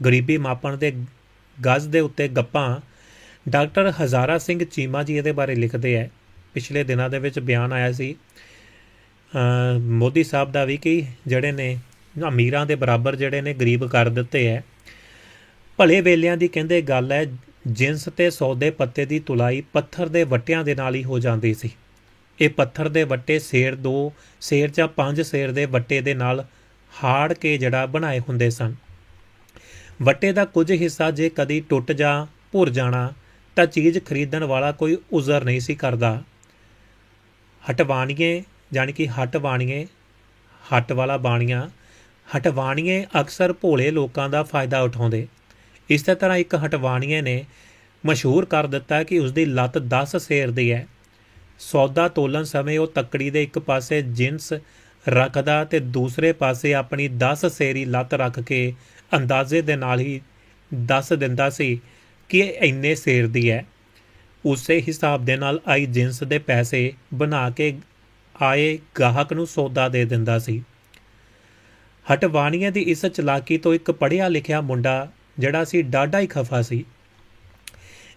ਗਰੀਬੀ ਮਾਪਣ ਦੇ ਗਜ਼ ਦੇ ਉੱਤੇ ਗੱਪਾਂ, ਡਾਕਟਰ ਹਜ਼ਾਰਾ ਸਿੰਘ ਚੀਮਾ ਜੀ ਇਹਦੇ ਬਾਰੇ ਲਿਖਦੇ ਹੈ ਪਿਛਲੇ ਦਿਨਾਂ ਦੇ ਵਿੱਚ ਬਿਆਨ ਆਇਆ ਸੀ ਮੋਦੀ ਸਾਹਿਬ ਦਾ ਵੀ ਕਿ ਜਿਹੜੇ ਨੇ ਅਮੀਰਾਂ ਦੇ ਬਰਾਬਰ ਜਿਹੜੇ ਨੇ ਗਰੀਬ ਕਰ ਦਿੱਤੇ ਹੈ ਭਲੇ ਵੇਲਿਆਂ ਦੀ ਕਹਿੰਦੇ ਗੱਲ ਹੈ ਜਿੰਸ ਤੇ ਸੌਦੇ ਪੱਤੇ ਦੀ ਤੁਲਾਈ ਪੱਥਰ ਦੇ ਵੱਟਿਆਂ ਦੇ ਨਾਲ ਹੀ ਹੋ ਜਾਂਦੀ ਸੀ। ਇਹ ਪੱਥਰ ਦੇ ਵੱਟੇ ਸੇਰ ਦੋ, ਸੇਰ ਜਾਂ ਪੰਜ ਸੇਰ ਦੇ ਵੱਟੇ ਦੇ ਨਾਲ ਹਾੜ ਕੇ ਜਿਹੜਾ ਬਣਾਏ ਹੁੰਦੇ ਸਨ। ਵੱਟੇ ਦਾ ਕੁਝ ਹਿੱਸਾ ਜੇ ਕਦੀ ਟੁੱਟ ਜਾ, ਭੁਰ ਜਾਣਾ, ਤਾਂ ਚੀਜ਼ ਖਰੀਦਣ ਵਾਲਾ ਕੋਈ ਉਜ਼ਰ ਨਹੀਂ ਸੀ ਕਰਦਾ। ਹਟਵਾਣੀਏ ਜਾਣੀ ਕਿ ਹਟਵਾਣੀਏ, ਹਟ ਵਾਲਾ ਬਾਣੀਆਂ, ਹਟਵਾਣੀਏ ਅਕਸਰ ਭੋਲੇ ਲੋਕਾਂ ਦਾ ਫਾਇਦਾ ਉਠਾਉਂਦੇ। ਇਸੇ ਤਰ੍ਹਾਂ ਇੱਕ ਹਟਵਾਣੀਏ ਨੇ ਮਸ਼ਹੂਰ ਕਰ ਦਿੱਤਾ ਕਿ ਉਸ ਦੀ ਲੱਤ 10 ਸੇਰ ਦੀ ਹੈ। ਸੌਦਾ ਤੋਲਣ ਸਮੇਂ ਉਹ ਤੱਕੜੀ ਦੇ ਇੱਕ ਪਾਸੇ ਜਿੰਸ ਰੱਖਦਾ ਤੇ ਦੂਸਰੇ ਪਾਸੇ ਆਪਣੀ 10 ਸੇਰੀ ਲੱਤ ਰੱਖ ਕੇ ਅੰਦਾਜ਼ੇ ਦੇ ਨਾਲ ਹੀ ਦੱਸ ਦਿੰਦਾ ਸੀ ਕਿ ਇਹ ਇੰਨੇ ਸੇਰ ਦੀ ਹੈ। ਉਸੇ ਹਿਸਾਬ ਦੇ ਨਾਲ ਆਈ ਜਿੰਸ ਦੇ ਪੈਸੇ ਬਣਾ ਕੇ ਆਏ ਗਾਹਕ ਨੂੰ ਸੌਦਾ ਦੇ ਦਿੰਦਾ ਸੀ। ਹਟਵਾਣੀਆਂ ਦੀ ਇਸ ਚਲਾਕੀ ਤੋਂ ਇੱਕ ਪੜ੍ਹਿਆ ਲਿਖਿਆ ਮੁੰਡਾ, ਜਿਹੜਾ ਸੀ ਡਾਢਾ ਹੀ ਖਫਾ ਸੀ।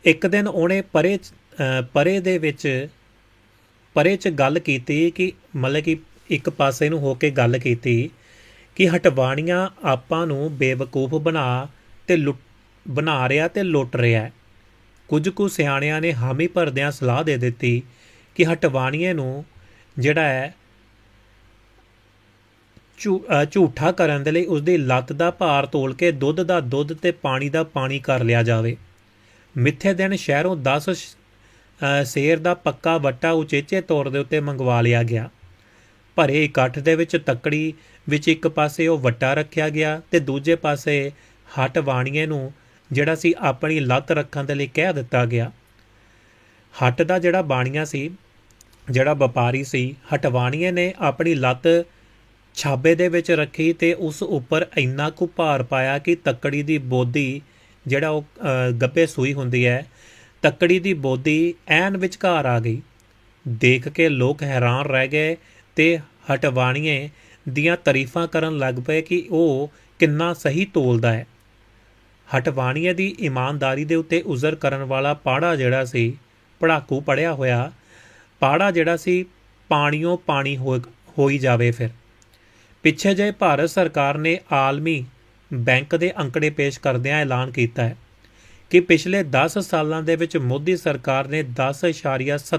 ਇੱਕ ਦਿਨ ਉਹਨੇ ਪਰੇ ਅਹ, ਪਰੇ ਦੇ ਵਿੱਚ, ਪਰੇ 'ਚ ਗੱਲ ਕੀਤੀ ਕਿ ਮਤਲਬ ਕਿ ਇੱਕ ਪਾਸੇ ਨੂੰ ਹੋ ਕੇ ਗੱਲ ਕੀਤੀ ਕਿ ਹਟਵਾਣੀਆਂ ਆਪਾਂ ਨੂੰ ਬੇਵਕੂਫ ਬਣਾ ਤੇ ਲੁੱਟ, ਬਣਾ ਰਿਹਾ ਤੇ ਲੁੱਟ ਰਿਹਾ ਕੁਝ ਕੁ ਸਿਆਣਿਆਂ ਨੇ ਹਾਮੀ ਭਰਦਿਆਂ ਸਲਾਹ ਦੇ ਦਿੱਤੀ ਕਿ ਹਟਵਾਣੀਏ ਨੂੰ ਜਿਹੜਾ ਹੈ ਝੂ- ਝੂਠਾ ਕਰਨ ਦੇ ਲਈ ਉਸ ਦੀ ਲੱਤ ਦਾ ਭਾਰ ਤੋਲ ਕੇ ਦੁੱਧ ਦਾ ਦੁੱਧ ਤੇ ਪਾਣੀ ਦਾ ਪਾਣੀ ਕਰ ਲਿਆ ਜਾਵੇ। ਮਿੱਥੇ ਦਿਨ ਸ਼ਹਿਰੋਂ 10 ਸ਼- ਸੇਰ ਦਾ ਪੱਕਾ ਵੱਟਾ ਉਚੇਚੇ ਤੌਰ ਦੇ ਉੱਤੇ ਮੰਗਵਾ ਲਿਆ ਗਿਆ। ਭਰੇ ਇਕੱਠ ਦੇ ਵਿੱਚ ਤੱਕੜੀ ਵਿੱਚ ਇੱਕ ਪਾਸੇ ਉਹ ਵੱਟਾ ਰੱਖਿਆ ਗਿਆ ਤੇ ਦੂਜੇ ਪਾਸੇ ਹੱਟ ਵਾਣੀਏ ਨੂੰ ਜਿਹੜਾ ਸੀ ਆਪਣੀ ਲੱਤ ਰੱਖਣ ਦੇ ਲਈ ਕਹਿ ਦਿੱਤਾ ਗਿਆ। ਹੱਟ ਦਾ ਜਿਹੜਾ ਬਾਣੀਆ ਸੀ ਜਿਹੜਾ ਵਪਾਰੀ ਸੀ ਹਟਵਾਣੀਏ ਨੇ ਆਪਣੀ ਲੱਤ ਛਾਬੇ ਦੇ ਵਿੱਚ ਰੱਖੀ ਤੇ ਉਸ ਉੱਪਰ ਇੰਨਾ ਕੁ ਭਾਰ ਪਾਇਆ ਕਿ ਤੱਕੜੀ ਦੀ ਬੋਦੀ ਜਿਹੜਾ ਉਹ ਅ, ਗੱਭੇ ਸੂਈ ਹੁੰਦੀ ਹੈ ਤੱਕੜੀ ਦੀ ਬੋਦੀ ਐਨ ਵਿਚਕਾਰ ਆ ਗਈ। ਦੇਖ ਕੇ ਲੋਕ ਹੈਰਾਨ ਰਹਿ ਗਏ ਤੇ ਹਟਵਾਣੀਏ ਦੀਆਂ ਤਾਰੀਫਾਂ ਕਰਨ ਲੱਗ ਪਏ ਕਿ ਉਹ ਕਿੰਨਾ ਸਹੀ ਤੋਲਦਾ ਹੈ। ਹਟਵਾਣੀਏ ਦੀ ਇਮਾਨਦਾਰੀ ਦੇ ਉੱਤੇ ਉਜ਼ਰ ਕਰਨ ਵਾਲਾ ਪਾੜਾ ਜਿਹੜਾ ਸੀ, ਪੜਾਕੂ ਪੜਿਆ ਹੋਇਆ, ਪਾੜਾ ਜਿਹੜਾ ਸੀ ਪਾਣੀਓ ਪਾਣੀ ਹੋ- ਹੋਈ ਜਾਵੇ ਫਿਰ। ਪਿੱਛੇ ਜੇ ਭਾਰਤ ਸਰਕਾਰ ਨੇ ਆਲਮੀ ਬੈਂਕ ਦੇ ਅੰਕੜੇ ਪੇਸ਼ ਕਰਦਿਆਂ ਐਲਾਨ ਕੀਤਾ ਹੈ ਕਿ ਪਿਛਲੇ 10 ਸਾਲਾਂ ਦੇ ਵਿੱਚ ਮੋਦੀ ਸਰਕਾਰ ਨੇ 10.7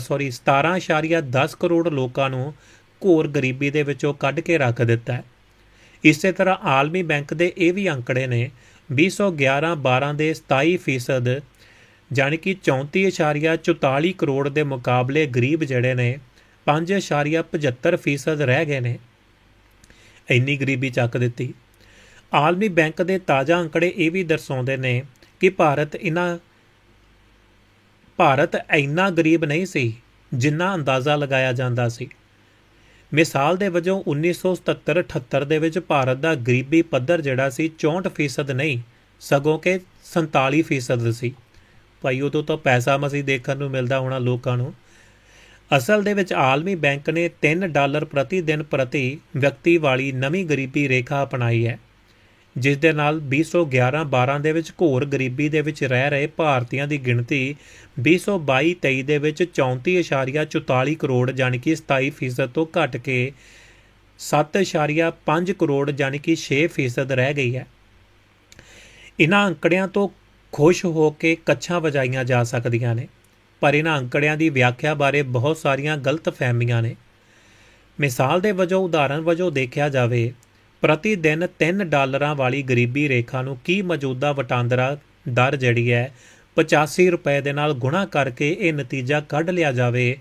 ਸੌਰੀ 17.10 ਕਰੋੜ ਲੋਕਾਂ ਨੂੰ ਘੋਰ ਗਰੀਬੀ ਦੇ ਵਿੱਚੋਂ ਕੱਢ ਕੇ ਰੱਖ ਦਿੱਤਾ ਹੈ। ਇਸੇ ਤਰ੍ਹਾਂ ਆਲਮੀ ਬੈਂਕ ਦੇ ਇਹ ਵੀ ਅੰਕੜੇ ਨੇ 2011-12 ਦੇ 27% ਜਾਣੀ ਕਿ 34.44 ਕਰੋੜ ਦੇ ਮੁਕਾਬਲੇ ਗਰੀਬ ਜਿਹੜੇ ਨੇ 5.75% ਰਹਿ ਗਏ ਨੇ। ਇੰਨੀ ਗਰੀਬੀ ਚੱਕ ਦਿੱਤੀ। ਆਲਮੀ ਬੈਂਕ ਦੇ ਤਾਜ਼ਾ ਅੰਕੜੇ ਇਹ ਵੀ ਦਰਸਾਉਂਦੇ ਨੇ ਕਿ ਭਾਰਤ ਇਹਨਾਂ ਭਾਰਤ ਇੰਨਾ ਗਰੀਬ ਨਹੀਂ ਸੀ ਜਿੰਨਾ ਅੰਦਾਜ਼ਾ ਲਗਾਇਆ ਜਾਂਦਾ ਸੀ। ਮਿਸਾਲ ਦੇ ਵਜੋਂ 1977-78 ਦੇ ਵਿੱਚ ਭਾਰਤ ਦਾ ਗਰੀਬੀ ਪੱਧਰ ਜਿਹੜਾ ਸੀ 64% ਨਹੀਂ, ਸਗੋਂ ਕਿ 47% ਸੀ। ਭਾਈ, ਉਦੋਂ ਤਾਂ ਪੈਸਾ ਮਸੀ ਦੇਖਣ ਨੂੰ ਮਿਲਦਾ ਹੋਣਾ ਲੋਕਾਂ ਨੂੰ। ਅਸਲ ਦੇ ਵਿੱਚ ਆਲਮੀ ਬੈਂਕ ਨੇ 3 ਡਾਲਰ ਪ੍ਰਤੀ ਦਿਨ ਪ੍ਰਤੀ ਵਿਅਕਤੀ ਵਾਲੀ ਨਵੀਂ ਗਰੀਬੀ ਰੇਖਾ ਅਪਣਾਈ ਹੈ। ਜਿਸ ਦੇ ਨਾਲ 2011-12 ਦੇ ਵਿੱਚ ਘੋਰ ਗਰੀਬੀ ਦੇ ਵਿੱਚ ਰਹਿ ਰਹੇ ਭਾਰਤੀਆਂ ਦੀ ਗਿਣਤੀ 2022-23 ਦੇ ਵਿੱਚ 34.44 ਕਰੋੜ ਯਾਨੀ ਕਿ 27% ਤੋਂ ਘਟ ਕੇ 7.5 ਕਰੋੜ ਯਾਨੀ ਕਿ 6% ਰਹਿ ਗਈ ਹੈ। ਇਹਨਾਂ ਅੰਕੜਿਆਂ ਤੋਂ ਖੁਸ਼ ਹੋ ਕੇ ਕੱਛਾਂ ਵਜਾਈਆਂ ਜਾ ਸਕਦੀਆਂ ਨੇ, ਪਰ ਇਹਨਾਂ ਅੰਕੜਿਆਂ ਦੀ ਵਿਆਖਿਆ ਬਾਰੇ ਬਹੁਤ ਸਾਰੀਆਂ ਗਲਤ ਫਹਿਮੀਆਂ ਨੇ। ਮਿਸਾਲ ਦੇ ਵਜੋਂ, ਉਦਾਹਰਨ ਵਜੋਂ ਦੇਖਿਆ ਜਾਵੇ ਪ੍ਰਤੀ ਦਿਨ 3 ਡਾਲਰਾਂ ਵਾਲੀ ਗਰੀਬੀ ਰੇਖਾ ਨੂੰ ਕੀ ਮੌਜੂਦਾ ਵਟਾਂਦਰਾ ਦਰ ਜਿਹੜੀ ਹੈ? 85 ਰੁਪਏ ਦੇ ਨਾਲ ਗੁਣਾ ਕਰਕੇ ਇਹ ਨਤੀਜਾ ਕੱਢ ਲਿਆ ਜਾਵੇ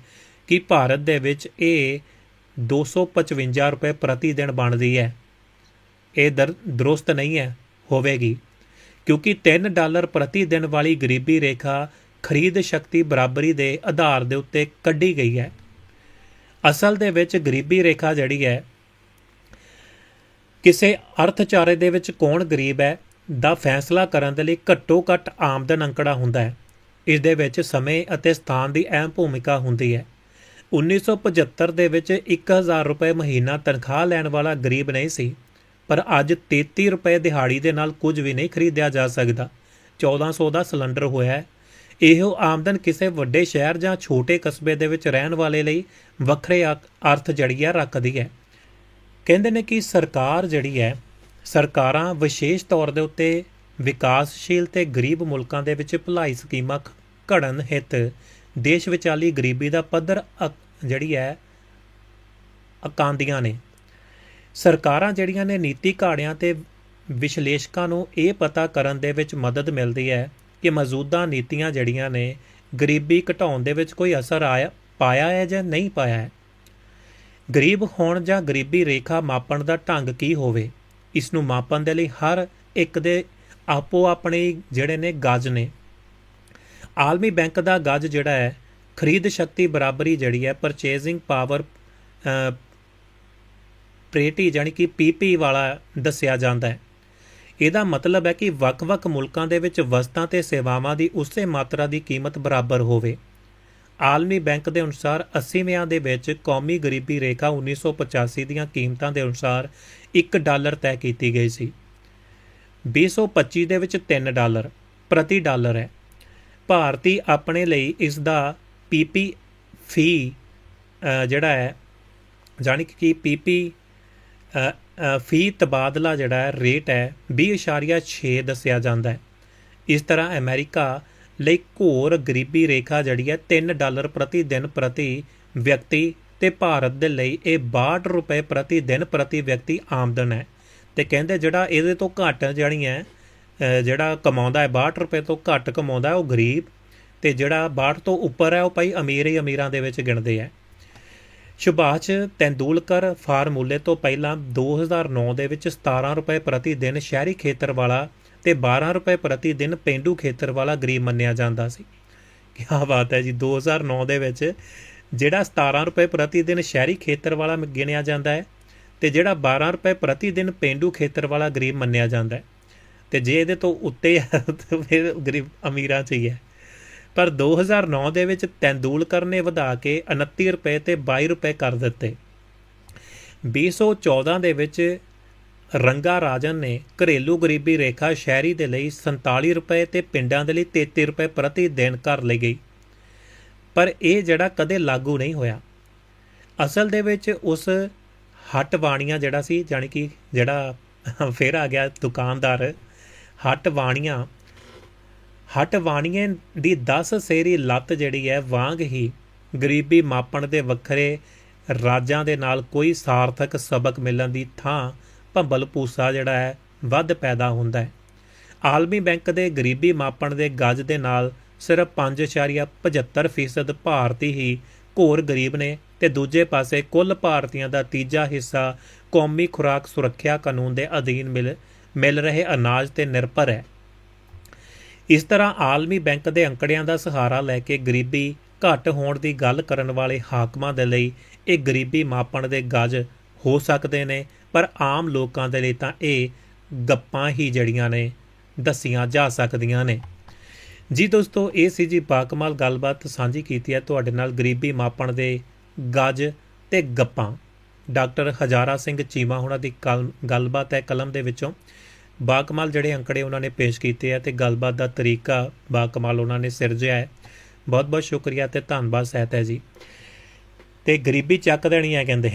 ਕਿ ਭਾਰਤ ਦੇ ਵਿੱਚ ਇਹ 255 ਰੁਪਏ ਪ੍ਰਤੀ ਦਿਨ ਬਣਦੀ ਹੈ। ਇਹ ਦਰ ਦਰੁਸਤ ਨਹੀਂ ਹੈ, ਹੋਵੇਗੀ। ਕਿਉਂਕਿ 3 ਡਾਲਰ ਪ੍ਰਤੀ ਦਿਨ ਵਾਲੀ ਗਰੀਬੀ ਰੇਖਾ ਖਰੀਦ ਸ਼ਕਤੀ ਬਰਾਬਰੀ ਦੇ ਆਧਾਰ ਦੇ ਉੱਤੇ ਕੱਢੀ ਗਈ ਹੈ। ਅਸਲ ਦੇ ਵਿੱਚ ਗਰੀਬੀ ਰੇਖਾ ਜਿਹੜੀ ਹੈ ਕਿਸੇ ਅਰਥਚਾਰੇ ਦੇ ਵਿੱਚ ਕੌਣ ਗਰੀਬ ਹੈ, ਦਾ ਫੈਸਲਾ ਕਰਨ ਦੇ ਲਈ ਘੱਟੋ ਘੱਟ ਆਮਦਨ ਅੰਕੜਾ ਹੁੰਦਾ ਹੈ। ਇਸ ਦੇ ਵਿੱਚ ਸਮੇਂ ਅਤੇ ਸਥਾਨ ਦੀ ਅਹਿਮ ਭੂਮਿਕਾ ਹੁੰਦੀ ਹੈ। 1975 ਦੇ ਵਿੱਚ 1000 ਰੁਪਏ ਮਹੀਨਾ ਤਨਖਾਹ ਲੈਣ ਵਾਲਾ ਗਰੀਬ ਨਹੀਂ ਸੀ, ਪਰ ਅੱਜ 33 ਰੁਪਏ ਦਿਹਾੜੀ ਦੇ ਨਾਲ ਕੁਝ ਵੀ ਨਹੀਂ ਖਰੀਦਿਆ ਜਾ ਸਕਦਾ। 1400 ਦਾ ਸਿਲੰਡਰ ਹੋਇਆ ਇਹੋ ਆਮਦਨ ਕਿਸੇ ਵੱਡੇ ਸ਼ਹਿਰ ਜਾਂ ਛੋਟੇ ਕਸਬੇ ਦੇ ਵਿੱਚ ਰਹਿਣ ਵਾਲੇ ਲਈ ਵੱਖਰੇ ਅਕ- ਅਰਥ ਜੜੀਆ ਰੱਖਦੀ ਹੈ। ਕਹਿੰਦੇ ਨੇ ਕਿ ਸਰਕਾਰ ਜਿਹੜੀ ਹੈ, ਸਰਕਾਰਾਂ ਵਿਸ਼ੇਸ਼ ਤੌਰ ਦੇ ਉੱਤੇ ਵਿਕਾਸਸ਼ੀਲ ਤੇ ਗਰੀਬ ਮੁਲਕਾਂ ਦੇ ਵਿੱਚ ਭਲਾਈ ਸਕੀਮਾਂ ਖ- ਘੜਨ ਹਿੱਤ ਦੇਸ਼ ਵਿਚਾਲੀ ਗਰੀਬੀ ਦਾ ਪੱਧਰ ਅਕ- ਜਿਹੜੀ ਹੈ, ਅਕਾਂਦੀਆਂ ਨੇ। ਸਰਕਾਰਾਂ ਜਿਹੜੀਆਂ ਨੇ ਨੀਤੀ ਘਾੜਿਆਂ ਤੇ ਵਿਸ਼ਲੇਸ਼ਕਾਂ ਨੂੰ ਇਹ ਪਤਾ ਕਰਨ ਦੇ ਵਿੱਚ ਮਦਦ ਮਿਲਦੀ ਹੈ ਕਿ ਮੌਜੂਦਾ ਨੀਤੀਆਂ ਜਿਹੜੀਆਂ ਨੇ, ਗਰੀਬੀ ਘਟਾਉਣ ਦੇ ਵਿੱਚ ਕੋਈ ਅਸਰ ਆਇਆ, ਪਾਇਆ ਹੈ ਜਾਂ ਨਹੀਂ ਪਾਇਆ ਹੈ। ਗਰੀਬ ਹੋਣ ਜਾਂ ਗਰੀਬੀ ਰੇਖਾ ਮਾਪਣ ਦਾ ਢੰਗ ਕੀ ਹੋਵੇ? ਇਸ ਨੂੰ ਮਾਪਣ ਦੇ ਲਈ ਹਰ ਇੱਕ ਦੇ ਆਪੋ ਆਪਣੇ ਜਿਹੜੇ ਨੇ ਗਜ਼ ਨੇ। ਆਲਮੀ ਬੈਂਕ ਦਾ ਗਜ ਜਿਹੜਾ ਹੈ, ਖਰੀਦ ਸ਼ਕਤੀ ਬਰਾਬਰੀ ਜਿਹੜੀ ਹੈ ਪਰਚੇਜ਼ਿੰਗ ਪਾਵਰ ਪ੍ਰੇਟੀ ਜਾਨੀ ਕਿ ਪੀਪੀ ਵਾਲਾ ਦੱਸਿਆ ਜਾਂਦਾ ਹੈ। ਇਹਦਾ ਮਤਲਬ ਹੈ ਕਿ ਵੱਖ-ਵੱਖ ਮੁਲਕਾਂ ਦੇ ਵਿੱਚ ਵਸਤਾਂ ਤੇ ਸੇਵਾਵਾਂ ਦੀ ਉਸੇ ਮਾਤਰਾ ਦੀ ਕੀਮਤ ਬਰਾਬਰ ਹੋਵੇ। ਆਲਮੀ ਬੈਂਕ ਦੇ ਅਨੁਸਾਰ 80ਵਿਆਂ ਦੇ ਵਿੱਚ ਕੌਮੀ ਗਰੀਬੀ ਰੇਖਾ 1985 ਦੀਆਂ ਕੀਮਤਾਂ ਦੇ ਅਨੁਸਾਰ 1 ਡਾਲਰ ਤੈਅ ਕੀਤੀ ਗਈ ਸੀ। 2025 ਦੇ ਵਿੱਚ 3 ਡਾਲਰ ਪ੍ਰਤੀ ਡਾਲਰ ਹੈ। ਭਾਰਤੀ ਆਪਣੇ ਲਈ ਇਸ ਦਾ ਪੀਪੀ ਫੀ ਜਿਹੜਾ ਹੈ ਜਾਣੀ ਕਿ ਪੀਪੀ ਅ, ਫੀ ਤਬਾਦਲਾ ਜਿਹੜਾ ਹੈ ਰੇਟ ਹੈ 20.6 ਦੱਸਿਆ ਜਾਂਦਾ ਹੈ। ਇਸ ਤਰ੍ਹਾਂ ਅਮਰੀਕਾ ਲਈ ਘੋਰ ਗਰੀਬੀ ਰੇਖਾ ਜਿਹੜੀ ਹੈ 3 ਡਾਲਰ ਪ੍ਰਤੀ ਦਿਨ ਪ੍ਰਤੀ ਵਿਅਕਤੀ ਤੇ ਭਾਰਤ ਦੇ ਲਈ ਇਹ 62 ਰੁਪਏ ਪ੍ਰਤੀ ਦਿਨ ਪ੍ਰਤੀ ਵਿਅਕਤੀ ਆਮਦਨ ਹੈ। ਤੇ ਕਹਿੰਦੇ ਜਿਹੜਾ ਇਹਦੇ ਤੋਂ ਘੱਟ ਜਿਹੜੀ ਹੈ ਜਿਹੜਾ ਕਮਾਉਂਦਾ ਹੈ 62 ਰੁਪਏ ਤੋਂ ਘੱਟ ਕਮਾਉਂਦਾ ਉਹ ਗਰੀਬ ਤੇ ਜਿਹੜਾ 62 ਤੋਂ ਉੱਪਰ ਹੈ, ਉਹ ਭਾਈ ਅਮੀਰ ਹੀ ਅਮੀਰਾਂ ਦੇ ਵਿੱਚ ਗਿਣਦੇ ਆ ਸੁਭਾਸ਼ ਤੈਂਦੂਲਕਰ ਫਾਰਮੂਲੇ ਤੋਂ ਪਹਿਲਾਂ 2009 ਦੇ ਵਿੱਚ 17 ਰੁਪਏ ਪ੍ਰਤੀ ਦਿਨ ਸ਼ਹਿਰੀ ਖੇਤਰ ਵਾਲਾ ਤੇ 12 ਰੁਪਏ ਪ੍ਰਤੀ ਦਿਨ ਪਿੰਡੂ ਖੇਤਰ ਵਾਲਾ ਗਰੀਬ ਮੰਨਿਆ ਜਾਂਦਾ ਸੀ। ਕੀ ਬਾਤ ਹੈ ਜੀ 2009 ਦੇ ਵਿੱਚ ਜਿਹੜਾ 17 ਰੁਪਏ ਪ੍ਰਤੀ ਦਿਨ ਸ਼ਹਿਰੀ ਖੇਤਰ ਵਾਲਾ ਗਿਣਿਆ ਜਾਂਦਾ ਹੈ ਤੇ ਜਿਹੜਾ 12 ਰੁਪਏ ਪ੍ਰਤੀ ਦਿਨ ਪਿੰਡੂ ਖੇਤਰ ਵਾਲਾ ਗਰੀਬ ਮੰਨਿਆ ਜਾਂਦਾ ਹੈ। ਤੇ ਜੇ ਇਹਦੇ ਤੋਂ ਉੱਤੇ ਹੈ ਤਾਂ ਫਿਰ ਗਰੀਬ ਅਮੀਰਾਂ 'ਚ ਹੀ ਹੈ। ਪਰ 2009 ਦੇ ਵਿੱਚ ਤੈਂਦੂਲਕਰ ਨੇ ਵਧਾ ਕੇ 29 ਰੁਪਏ ਤੇ 22 ਰੁਪਏ ਕਰ ਦਿੱਤੇ। 2014 ਦੇ ਵਿੱਚ ਰੰਗਾ ਰਾਜਨ ਨੇ ਘਰੇਲੂ ਗਰੀਬੀ ਰੇਖਾ ਸ਼ਹਿਰੀ ਦੇ ਲਈ 47 ਰੁਪਏ ਤੇ ਪਿੰਡਾਂ ਦੇ ਲਈ 33 ਰੁਪਏ ਪ੍ਰਤੀ ਦਿਨ ਕਰ ਲਈ ਗਈ। ਪਰ ਇਹ ਜਿਹੜਾ ਕਦੇ ਲਾਗੂ ਨਹੀਂ ਹੋਇਆ। ਅਸਲ ਦੇ ਵਿੱਚ ਉਸ ਹਟਵਾਣੀਆਂ ਜਿਹੜਾ ਸੀ ਜਾਨੀ ਕਿ ਜਿਹੜਾ ਫਿਰ ਆ ਗਿਆ ਦੁਕਾਨਦਾਰ, ਹਟਵਾਣੀਆਂ ਹਟਵਾਣੀਏ ਦੀ 10 ਸੇਰੀ ਲੱਤ ਜਿਹੜੀ ਹੈ, ਵਾਂਗ ਹੀ ਗਰੀਬੀ ਮਾਪਣ ਦੇ ਵੱਖਰੇ ਰਾਜਾਂ ਦੇ ਨਾਲ ਕੋਈ ਸਾਰਥਕ ਸਬਕ ਮਿਲਣ ਦੀ ਥਾਂ ਭੰਬਲ ਭੂਸਾ ਜਿਹੜਾ ਹੈ, ਵੱਧ ਪੈਦਾ ਹੁੰਦਾ ਹੈ। ਆਲਮੀ ਬੈਂਕ ਦੇ ਗਰੀਬੀ ਮਾਪਣ ਦੇ ਗੱਜ ਦੇ ਨਾਲ ਸਿਰਫ 5.75% ਭਾਰਤੀ ਹੀ ਘੋਰ ਗਰੀਬ ਨੇ ਤੇ ਦੂਜੇ ਪਾਸੇ ਕੁੱਲ ਭਾਰਤੀਆਂ ਦਾ ਤੀਜਾ ਹਿੱਸਾ ਕੌਮੀ ਖੁਰਾਕ ਸੁਰੱਖਿਆ ਕਾਨੂੰਨ ਦੇ ਅਧੀਨ ਮਿਲ ਮਿਲ ਰਹੇ ਅਨਾਜ ਤੇ ਨਿਰਭਰ ਹੈ। ਇਸ ਤਰ੍ਹਾਂ ਆਲਮੀ ਬੈਂਕ ਦੇ ਅੰਕੜਿਆਂ ਦਾ ਸਹਾਰਾ ਲੈ ਕੇ ਗਰੀਬੀ ਘੱਟ ਹੋਣ ਦੀ ਗੱਲ ਕਰਨ ਵਾਲੇ ਹਾਕਮਾਂ ਦੇ ਲਈ ਇਹ ਗਰੀਬੀ ਮਾਪਣ ਦੇ ਗੱਜ ਹੋ ਸਕਦੇ ਨੇ, ਪਰ ਆਮ ਲੋਕਾਂ ਦੇ ਲਈ ਤਾਂ ਇਹ ਗੱਪਾਂ ਹੀ ਜੜੀਆਂ ਨੇ, ਦੱਸੀਆਂ ਜਾ ਸਕਦੀਆਂ ਨੇ। ਜੀ ਦੋਸਤੋ, ਇਹ ਸੀ ਜੀ ਬਾਕਮਾਲ ਗੱਲਬਾਤ ਸਾਂਝੀ ਕੀਤੀ ਹੈ ਤੁਹਾਡੇ ਨਾਲ ਗਰੀਬੀ ਮਾਪਣ ਦੇ ਗੱਜ ਤੇ ਗੱਪਾਂ। ਡਾਕਟਰ ਹਜ਼ਾਰਾ ਸਿੰਘ ਚੀਮਾ ਹੁਣਾਂ ਦੀ ਕਲ- ਗੱਲਬਾਤ ਹੈ ਕਲਮ ਦੇ ਵਿੱਚੋਂ। ਬਾਕਮਾਲ ਜਿਹੜੇ ਅੰਕੜੇ ਉਹਨਾਂ ਨੇ ਪੇਸ਼ ਕੀਤੇ ਆ ਤੇ ਗੱਲਬਾਤ ਦਾ ਤਰੀਕਾ ਬਾਕਮਾਲ ਉਹਨਾਂ ਨੇ ਸਿਰਜਿਆ ਹੈ। ਬਹੁਤ ਬਹੁਤ ਸ਼ੁਕਰੀਆ ਤੇ ਧੰਨਵਾਦ ਸਹਿਤ ਹੈ ਜੀ। ਤੇ ਗਰੀਬੀ ਚੱਕ ਦੇਣੀ ਹੈ ਕਹਿੰਦੇ।